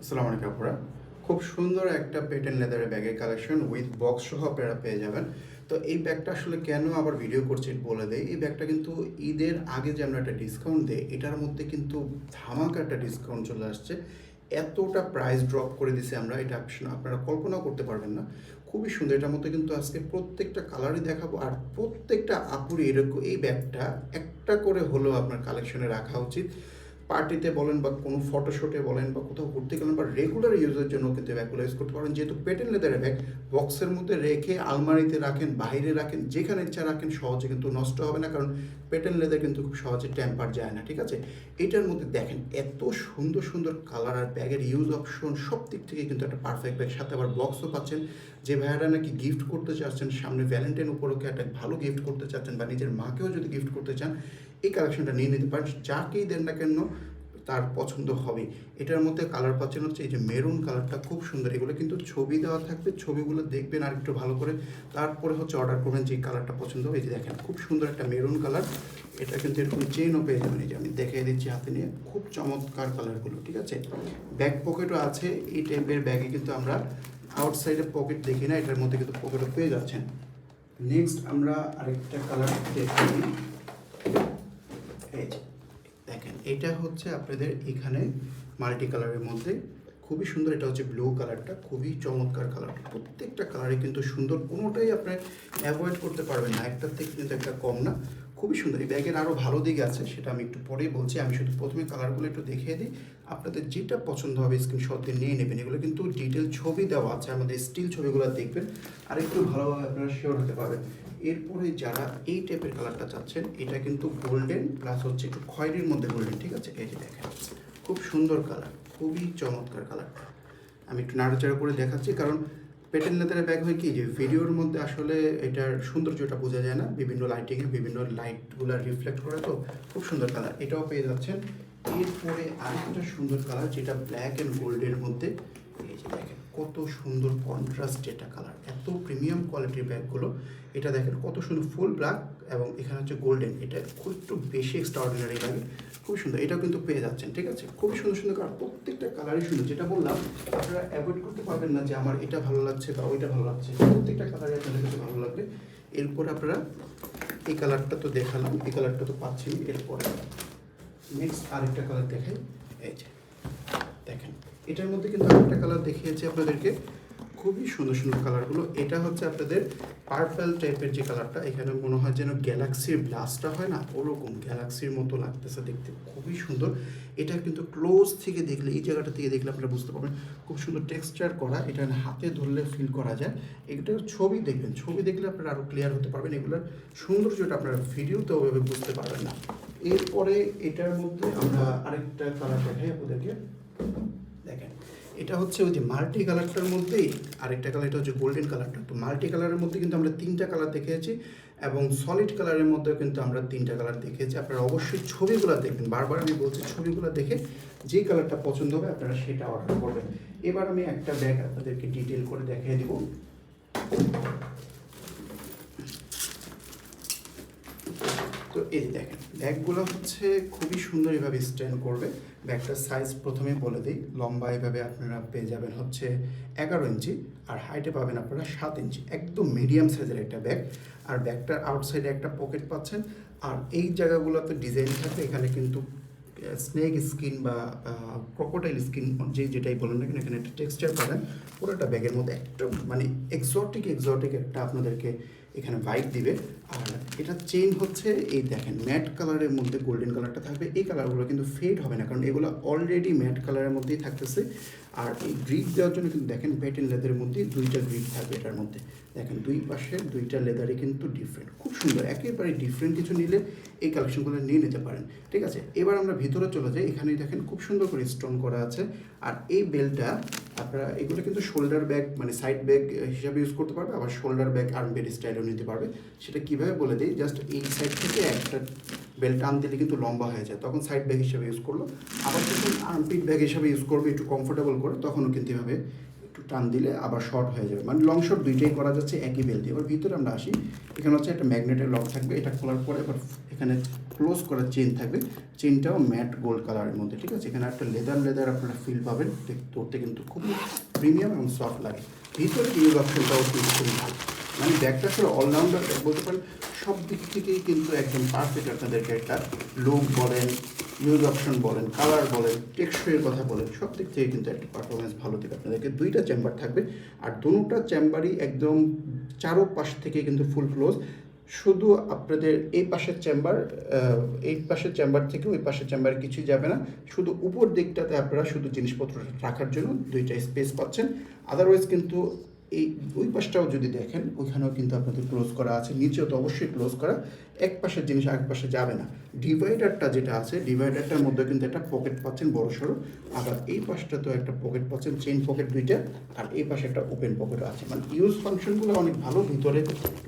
আসসালামু আলাইকুম আপুরা। খুব সুন্দর একটা পেটেন লেদারের ব্যাগের কালেকশন উইথ বক্স সহ আপনারা পেয়ে যাবেন। তো এই ব্যাগটা আসলে কেন আবার ভিডিও করছি বলে দেয় এই ব্যাগটা কিন্তু ঈদের আগে যে আমরা একটা ডিসকাউন্ট দিই, এটার মধ্যে কিন্তু ধামাকা একটা ডিসকাউন্ট চলে আসছে। এতটা প্রাইস ড্রপ করে দিছে আমরা, এটা আপনি- আপনারা কল্পনাও করতে পারবেন না। খুবই সুন্দর, এটার মধ্যে কিন্তু আজকে প্রত্যেকটা কালারই দেখাবো। আর প্রত্যেকটা আপুরি এরকম এই ব্যাগটা একটা করে হলেও আপনার কালেকশনে রাখা উচিত। পার্টিতে বলেন বা কোনো ফটোশুটে বলেন বা কোথাও ঘুরতে গেলেন বা রেগুলার ইউজের জন্য কিন্তু ব্যাগগুলো ইউজ করতে পারেন। যেহেতু পেটেন লেদারের ব্যাগ বক্সের মধ্যে রেখে আলমারিতে রাখেন, বাইরে রাখেন, যেখানে ইচ্ছা রাখেন, সহজে কিন্তু নষ্ট হবে না, কারণ পেটেন লেদার কিন্তু খুব সহজে টেম্পার যায় না, ঠিক আছে? এটার মধ্যে দেখেন, এত সুন্দর সুন্দর কালার আর ব্যাগের ইউজ অপশন সব দিক থেকে কিন্তু একটা পারফেক্ট ব্যাগ সাথে আবার বক্সও পাচ্ছেন। যে ভাইয়ারা নাকি গিফট করতে চাচ্ছেন, সামনে ভ্যালেন্টাইন উপলক্ষে একটা ভালো গিফট করতে চাচ্ছেন বা নিজের মাকেও যদি গিফট করতে চান, এই কালেকশনটা নিয়ে নিতে পারেন। যাকেই দেন না কেন তার পছন্দ হবে। এটার মধ্যে কালার পাচ্ছেন হচ্ছে এই যে মেরুন কালারটা খুব সুন্দর। এগুলো কিন্তু ছবি দেওয়া থাকবে, ছবিগুলো দেখবেন আর একটু ভালো করে। তারপরে হচ্ছে অর্ডার করবেন যে কালারটা পছন্দ হবে। এই যে দেখেন, খুব সুন্দর একটা মেরুন কালার এটা কিন্তু এরকম চেনও পেয়ে যাবেন। এই যে আমি দেখিয়ে দিচ্ছি হাতে নিয়ে। খুব চমৎকার কালারগুলো ঠিক আছে? ব্যাক পকেটও আছে। এই টাইপের ব্যাগে কিন্তু আমরা আউটসাইডে পকেট দেখি না। এটার মধ্যে কিন্তু পকেটও পেয়ে যাচ্ছেন। নেক্সট আমরা আরেকটা কালার দেখি। এই এটা হচ্ছে আপনাদের এখানে মাল্টি কালারের মধ্যে। খুবই সুন্দর, এটা হচ্ছে ব্লু কালারটা, খুবই চমৎকার কালার প্রত্যেকটা কালারই কিন্তু সুন্দর, কোনোটাই আপনি অ্যাভয়েড করতে পারবেন না। একটার থেকে কিন্তু একটা কম না। খুবই সুন্দর, এই ব্যাগের আরও ভালো দিক আছে, সেটা আমি একটু পরেই বলছি। আমি শুধু প্রথমে কালারগুলো একটু দেখিয়ে দিই। আপনাদের যেটা পছন্দ হবে স্ক্রিনশট দিয়ে নিয়ে নেবেন। এগুলো কিন্তু ডিটেল ছবি দেওয়া আছে, আমাদের স্টিল ছবিগুলো দেখবেন। আর একটু ভালোভাবে আপনারা শিওর হতে পারবেন। এরপরে যারা এই টাইপের কালারটা চাচ্ছেন, এটা কিন্তু গোল্ডেন প্লাস হচ্ছে একটু খয়েরির মধ্যে গোল্ডেন ঠিক আছে? এই যে দেখেন, খুব সুন্দর কালার খুবই চমৎকার কালারটা আমি একটু নাড়াচাড়া করে দেখাচ্ছি, কারণ পেটেন লেদারের ব্যাগ হয় কি, যে ভিডিওর মধ্যে আসলে এটার সৌন্দর্যটা বোঝা যায় না, বিভিন্ন লাইটিংয়ে বিভিন্ন লাইটগুলো রিফ্লেক্ট করে তো, খুব সুন্দর কালার এটাও পেয়ে যাচ্ছেন। এরপরে আরেকটা সুন্দর কালার যেটা ব্ল্যাক অ্যান্ড গোল্ডের মধ্যে, এই যে দেখেন কত সুন্দর কন্ট্রাস্ট এটা কালার এত প্রিমিয়াম কোয়ালিটির ব্যাগগুলো এটা দেখেন কত সুন্দর ফুল ব্ল্যাক এবং এখানে হচ্ছে গোল্ডেন এটা খুব একটু বেশি এক্সট্রা অর্ডিনারি লাগে। খুব সুন্দর, এটাও কিন্তু পেয়ে যাচ্ছেন, ঠিক আছে? খুবই সুন্দর সুন্দর কালার প্রত্যেকটা কালারই সুন্দর। যেটা বললাম, আপনারা অ্যাভয়েড করতে পারবেন না যে আমার এটা ভালো লাগছে বা ওইটা ভালো লাগছে। প্রত্যেকটা কালারই আপনাদের কাছে ভালো লাগবে। এরপর আপনারা এই কালারটা তো দেখালাম, এই কালারটা তো পাচ্ছি এরপরে নেক্সট আরেকটা কালার দেখেন এই যে। দেখেন। এটার মধ্যে কিন্তু একটা কালার দেখিয়েছি আপনাদেরকে। খুবই সুন্দর সুন্দর কালারগুলো এটা হচ্ছে আপনাদের পার্পল টাইপের যে কালারটা এখানে মনে হয় যেন গ্যালাক্সির ব্লাস্টটা হয় না? ওরকম গ্যালাক্সির মতো লাগতেছে দেখতে। খুবই সুন্দর। এটা কিন্তু ক্লোজ থেকে দেখলে, এই জায়গাটা থেকে দেখলে আপনারা বুঝতে পারবেন। খুব সুন্দর টেক্সচার করা, এটা হাতে ধরলে ফিল করা যায়। এটা ছবি দেখবেন। ছবি দেখলে আপনারা আরও ক্লিয়ার হতে পারবেন। এগুলোর সৌন্দর্যটা আপনারা ভিডিওতে ওভাবে বুঝতে পারবেন না। এরপরে এটার মধ্যে আমরা আরেকটা কালার দেখাই আপনাদেরকে। দেখেন, এটা হচ্ছে ওই যে মাল্টি কালারটার মধ্যেই আরেকটা কালার, এটা হচ্ছে গোল্ডেন কালারটা। তো মাল্টি কালারের মধ্যে কিন্তু আমরা তিনটা কালার দেখেছি এবং সলিড কালারের মধ্যেও কিন্তু আমরা তিনটা কালার দেখেছি। আপনারা অবশ্যই ছবিগুলো দেখবেন। বারবার আমি বলছি, ছবিগুলো দেখে যে কালারটা পছন্দ হবে, আপনারা সেটা অর্ডার করবেন। এবার আমি একটা ব্যাগ আপনাদেরকে ডিটেল করে দেখিয়ে দিব। তো এই দেখেন, ব্যাগগুলো হচ্ছে খুবই সুন্দর এভাবে স্ট্যান্ড করবে। ব্যাগটার সাইজ প্রথমে বলে দিই, লম্বা এভাবে আপনারা পেয়ে যাবেন হচ্ছে এগারো ইঞ্চি, আর হাইটে পাবেন আপনারা সাত ইঞ্চি। একদম মিডিয়াম সাইজের একটা ব্যাগ। আর ব্যাগটার আউটসাইডে একটা পকেট পাচ্ছেন। আর এই জায়গাগুলোতে ডিজাইন থাকবে, এখানে কিন্তু স্নেক স্কিন বা ক্রোকোটাইল স্কিন যে যেটাই বলেন না কেন, এখানে একটা টেক্সচার পাবেন। পুরোটা ব্যাগের মধ্যে একটা মানে এক্সোটিক এক্সোটিক একটা আপনাদেরকে এখানে ভাইব দিবে। আর এটা চেইন হচ্ছে এই দেখেন ম্যাট কালারের মধ্যে গোল্ডেন কালারটা থাকবে। এই কালারগুলো কিন্তু ফেড হবে না, কারণ এগুলো অলরেডি ম্যাট কালারের মধ্যেই থাকতেছে। আর এই গ্রিপ দেওয়ার জন্য কিন্তু দেখেন প্যাটেন লেদারের মধ্যে দুইটা গ্রিপ থাকবে এটার মধ্যে। দেখেন দুই পাশে দুইটা লেদারই কিন্তু ডিফারেন্ট খুব সুন্দর। একেবারে ডিফারেন্ট কিছু নিলে এই কালেকশনগুলো নিয়ে নিতে পারেন। ঠিক আছে? এবার আমরা ভিতরে চলে যাই। এখানে দেখেন খুব সুন্দর করে স্টোন করা আছে। আর এই বেলটা আপনারা এগুলো কিন্তু শোল্ডার ব্যাগ মানে সাইড ব্যাগ হিসাবে ইউজ করতে পারবে, আবার শোল্ডার ব্যাগ আর্মবেড স্টাইলেও নিতে পারবে। সেটা কীভাবে বলে দিই? জাস্ট এই সাইড থেকে একটা বেল্ট টান দিলে কিন্তু লম্বা হয়ে যায়। তখন সাইড ব্যাগ হিসাবে ইউজ করল। আবার যখন আর্মপিট ব্যাগ হিসাবে ইউজ করবে, একটু কমফোর্টেবল করে, তখনও কিন্তু এভাবে একটু টান দিলে আবার শর্ট হয়ে যাবে। মানে লং শর্ট দুইটাই করা যাচ্ছে, একই বেল দিয়ে। এবার ভিতরে আমরা আসি। এখানে হচ্ছে একটা ম্যাগনেটের লক থাকবে। এটা খোলার পরে এবার এখানে ক্লোজ করার চেন থাকবে। চেনটাও ম্যাট গোল্ড কালারের মধ্যে, ঠিক আছে? এখানে একটা লেদার লেদার আপনারা ফিল পাবেন। ধরতে কিন্তু খুবই প্রিমিয়াম এবং সফট লাগে। ভিতরে ইউজ অপশনটাও কিন্তু খুবই ভালো। মানে ব্যাগটা আসলে অলরাউন্ডার বলতে পারেন সব দিক থেকেই কিন্তু একদম পারফেক্ট আপনাদেরকে একটা লুক বলেন ইউজ অপশন বলেন কালার বলেন টেক্সচারের কথা বলেন, সব দিক থেকে কিন্তু একটা পারফরমেন্স ভালো দেবে আপনাদেরকে। দুইটা চেম্বার থাকবে আর দুটা চেম্বারই একদম চারো পাশ থেকে কিন্তু ফুল ক্লোজ শুধু আপনাদের এই পাশের চেম্বার এই পাশের চেম্বার থেকে ওই পাশের চেম্বারে কিছুই যাবে না। শুধু উপর দিকটাতে আপনারা শুধু জিনিসপত্র রাখার জন্য দুইটা স্পেস পাচ্ছেন। আদারওয়াইজ কিন্তু এই ওই পাশটাও যদি দেখেন, ওইখানেও কিন্তু আপনাদের ক্লোজ করা আছে। নিচেও তো অবশ্যই ক্লোজ করা। এক পাশের জিনিস আরেক পাশে যাবে না। ডিভাইডারটা যেটা আছে ডিভাইডারটার মধ্যে কিন্তু একটা পকেট পাচ্ছেন বড় সড়ো আবার এই পাশটা তো একটা পকেট পাচ্ছেন চেন পকেট দুইটা। আর এই পাশে একটা ওপেন পকেটও আছে। মানে ইউজ ফাংশনগুলো অনেক ভালো। ভিতরে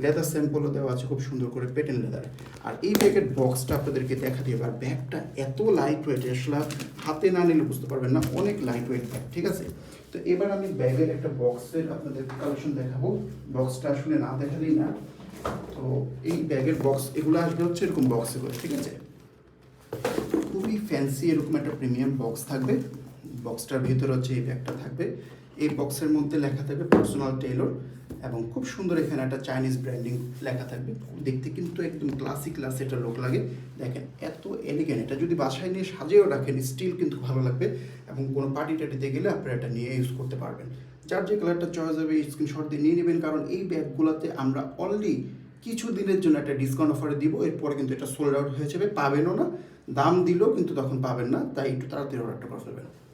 লেদার স্যাম্পলও দেওয়া আছে, খুব সুন্দর করে পেটেন লেদার আর এই ব্যাগের বক্সটা আপনাদেরকে দেখা দিয়ে আর ব্যাগটা এত লাইট ওয়েট আসলে হাতে না নিলে বুঝতে পারবেন না, অনেক লাইট ওয়েট ব্যাগ ঠিক আছে? তো এবার আমি ব্যাগের একটা বক্সের আপনাদের কালেকশন দেখাবো। বক্সটা আসলে না দেখালেই না। তো এই ব্যাগের বক্স এগুলো আসবে হচ্ছে এরকম বক্সে করে, ঠিক আছে? খুবই ফ্যান্সি এরকম একটা প্রিমিয়াম বক্স থাকবে। বক্সটার ভিতরে হচ্ছে এই ব্যাগটা থাকবে। এই বক্সের মধ্যে লেখা থাকবে পার্সোনাল টেইলর এবং খুব সুন্দর এখানে একটা চাইনিজ ব্র্যান্ডিং লেখা থাকবে। দেখতে কিন্তু একদম ক্লাসিক ক্লাস এটা লোক লাগে। দেখেন, এত এলিগেন্ট এটা যদি বাসায় নিয়ে সাজিয়েও রাখেন স্টিল কিন্তু ভালো লাগবে এবং কোনো পার্টি টাটিতে গেলে আপনারা এটা নিয়ে ইউজ করতে পারবেন। যার যে কালারটা চয়েস হবে স্ক্রিনশট দিয়ে নিয়ে নেবেন। কারণ এই ব্যাগগুলোতে আমরা অলরেডি কিছু দিনের জন্য একটা ডিসকাউন্ট অফারে দিব। এরপরে কিন্তু এটা সোল্ড আউট হয়ে যাবে। পাবেনও না, দাম দিলেও কিন্তু তখন পাবেন না। তাই একটু তাড়াতাড়ি অর্ডারটা করে ফেলবেন।